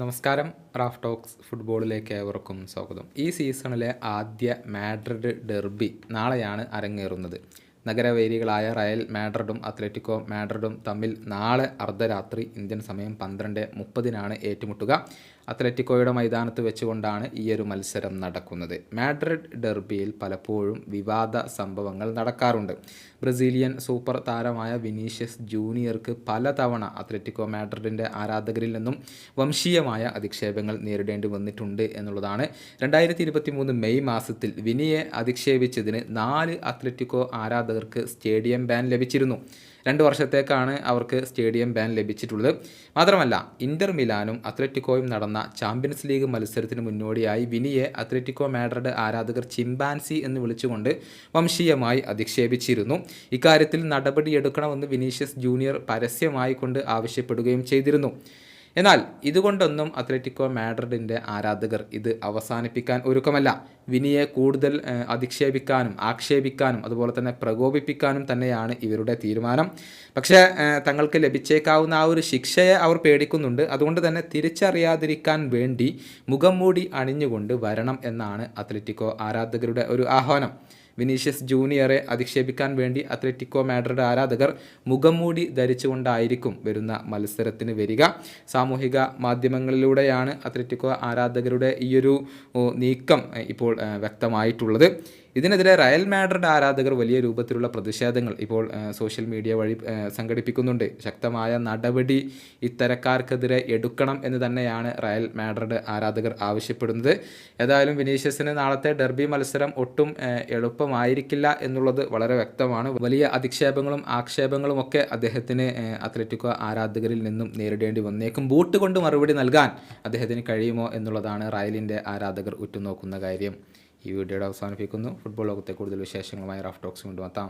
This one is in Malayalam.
നമസ്കാരം റാഫ് ടോക്സ് ഫുട്ബോളിലേക്ക് ഏവർക്കും സ്വാഗതം. ഈ സീസണിലെ ആദ്യ മാഡ്രിഡ് ഡെർബി നാളെയാണ് അരങ്ങേറുന്നത്. നഗരവേദികളായ റയൽ മാഡ്രിഡും അത്ലറ്റിക്കോ മാഡ്രിഡും തമ്മിൽ നാളെ അർദ്ധരാത്രി ഇന്ത്യൻ സമയം പന്ത്രണ്ട് മുപ്പതിനാണ് ഏറ്റുമുട്ടുക. അത്ലറ്റിക്കോയുടെ മൈതാനത്ത് വെച്ചുകൊണ്ടാണ് ഈ ഒരു മത്സരം നടക്കുന്നത്. മാഡ്രിഡ് ഡെർബിയിൽ പലപ്പോഴും വിവാദ സംഭവങ്ങൾ നടക്കാറുണ്ട്. ബ്രസീലിയൻ സൂപ്പർ താരമായ വിനീഷ്യസ് ജൂനിയർക്ക് പലതവണ അത്ലറ്റിക്കോ മാഡ്രിഡിന്റെ ആരാധകരിൽ നിന്നും വംശീയമായ അധിക്ഷേപങ്ങൾ നേരിടേണ്ടി വന്നിട്ടുണ്ട് എന്നുള്ളതാണ്. രണ്ടായിരത്തി ഇരുപത്തി മൂന്ന് മെയ് മാസത്തിൽ വിനിയെ അധിക്ഷേപിച്ചതിന് നാല് അത്ലറ്റിക്കോ ആരാധകർക്ക് സ്റ്റേഡിയം ബാൻ ലഭിച്ചിരുന്നു. രണ്ട് വർഷത്തേക്കാണ് അവർക്ക് സ്റ്റേഡിയം ബാൻ ലഭിച്ചിട്ടുള്ളത്. മാത്രമല്ല ഇന്റർ മിലാനും അത്ലറ്റിക്കോയും നടന്ന ചാമ്പ്യൻസ് ലീഗ് മത്സരത്തിന് മുന്നോടിയായി വിനിയെ അത്ലറ്റിക്കോ മാഡ്രിഡ് ആരാധകർ ചിമ്പാൻസി എന്ന് വിളിച്ചുകൊണ്ട് വംശീയമായി അധിക്ഷേപിച്ചിരുന്നു. ഇക്കാര്യത്തിൽ നടപടിയെടുക്കണമെന്ന് വിനീഷ്യസ് ജൂനിയർ പരസ്യമായി കൊണ്ട് ആവശ്യപ്പെടുകയും ചെയ്തിരുന്നു. എന്നാൽ ഇതുകൊണ്ടൊന്നും അത്ലറ്റിക്കോ മാഡ്രിഡിന്റെ ആരാധകർ ഇത് അവസാനിപ്പിക്കാൻ ഒരുക്കമല്ല. വിനിയെ കൂടുതൽ അധിക്ഷേപിക്കാനും ആക്ഷേപിക്കാനും അതുപോലെ തന്നെ പ്രകോപിപ്പിക്കാനും തന്നെയാണ് ഇവരുടെ തീരുമാനം. പക്ഷേ തങ്ങൾക്ക് ലഭിച്ചേക്കാവുന്ന ആ ഒരു ശിക്ഷയെ അവർ പേടിക്കുന്നുണ്ട്. അതുകൊണ്ട് തന്നെ തിരിച്ചറിയാതിരിക്കാൻ വേണ്ടി മുഖം മൂടി അണിഞ്ഞുകൊണ്ട് വരണം എന്നാണ് അത്ലറ്റിക്കോ ആരാധകരുടെ ഒരു ആഹ്വാനം. വിനീഷ്യസ് ജൂനിയറെ അധിക്ഷേപിക്കാൻ വേണ്ടി അത്ലറ്റിക്കോ മാഡ്രിഡ് ആരാധകർ മുഖംമൂടി ധരിച്ചുകൊണ്ടായിരിക്കും വരുന്ന മത്സരത്തിന് വരിക. സാമൂഹിക മാധ്യമങ്ങളിലൂടെയാണ് അത്ലറ്റിക്കോ ആരാധകരുടെ ഈയൊരു നീക്കം ഇപ്പോൾ വ്യക്തമായിട്ടുള്ളത്. ഇതിനെതിരെ റയൽ മാഡ്രിഡ് ആരാധകർ വലിയ രൂപത്തിലുള്ള പ്രതിഷേധങ്ങൾ ഇപ്പോൾ സോഷ്യൽ മീഡിയ വഴി സംഘടിപ്പിക്കുന്നുണ്ട്. ശക്തമായ നടപടി ഇത്തരക്കാർക്കെതിരെ എടുക്കണം എന്ന് തന്നെയാണ് റയൽ മാഡ്രിഡ് ആരാധകർ ആവശ്യപ്പെടുന്നത്. ഏതായാലും വിനീഷ്യസിന് നാളത്തെ ഡെർബി മത്സരം ഒട്ടും എളുപ്പമായിരിക്കില്ല എന്നുള്ളത് വളരെ വ്യക്തമാണ്. വലിയ അധിക്ഷേപങ്ങളും ആക്ഷേപങ്ങളും ഒക്കെ അദ്ദേഹത്തിന് അത്ലറ്റിക്കോ ആരാധകരിൽ നിന്നും നേരിടേണ്ടി വന്നേക്കും. ബൂട്ട് കൊണ്ട് മറുപടി നൽകാൻ അദ്ദേഹത്തിന് കഴിയുമോ എന്നുള്ളതാണ് റയലിന്റെ ആരാധകർ ഉറ്റുനോക്കുന്ന കാര്യം. ഈ വീഡിയോയുടെ അവസാനിപ്പിക്കുന്നു. ഫുട്ബോൾ ലോകത്തെ കൂടുതൽ വിശേഷങ്ങളുമായി റഫ് ടോക്സ് കൊണ്ടുവത്താം